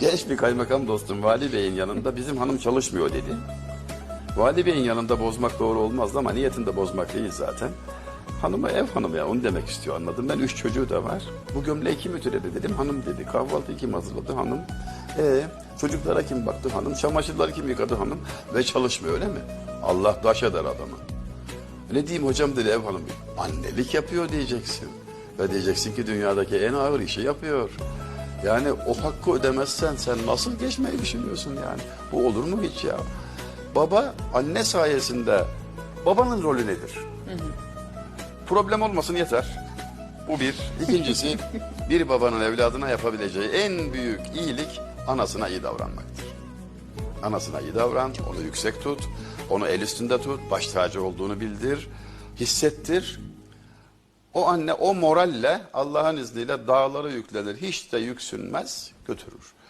genç bir kaymakam dostum Vali Bey'in yanında bizim hanım çalışmıyor dedi. Vali Bey'in yanında bozmak doğru olmazdı ama niyetinde bozmak değil zaten. Hanıma ev hanımı ya onu demek istiyor anladım. Ben üç çocuğu da var. Bu gömleği kim ütüledi dedim hanım dedi. Kahvaltıyı kim hazırladı hanım. E çocuklara kim baktı hanım. Çamaşırları kim yıkadı hanım. Ve çalışmıyor öyle mi? Allah daş eder adamı. Ne diyeyim hocam dedi ev hanımı. Annelik yapıyor diyeceksin. Ve diyeceksin ki dünyadaki en ağır işi yapıyor. Yani o hakkı ödemezsen sen nasıl geçmeyi düşünüyorsun yani? Bu olur mu hiç ya? Baba anne sayesinde babanın rolü nedir? Problem olmasın yeter. Bu bir. İkincisi bir babanın evladına yapabileceği en büyük iyilik anasına iyi davranmaktır. Anasına iyi davran, onu yüksek tut, onu el üstünde tut, baş tacı olduğunu bildir, hissettir. O anne o moralle Allah'ın izniyle dağları yüklenir, hiç de yüksünmez, götürür.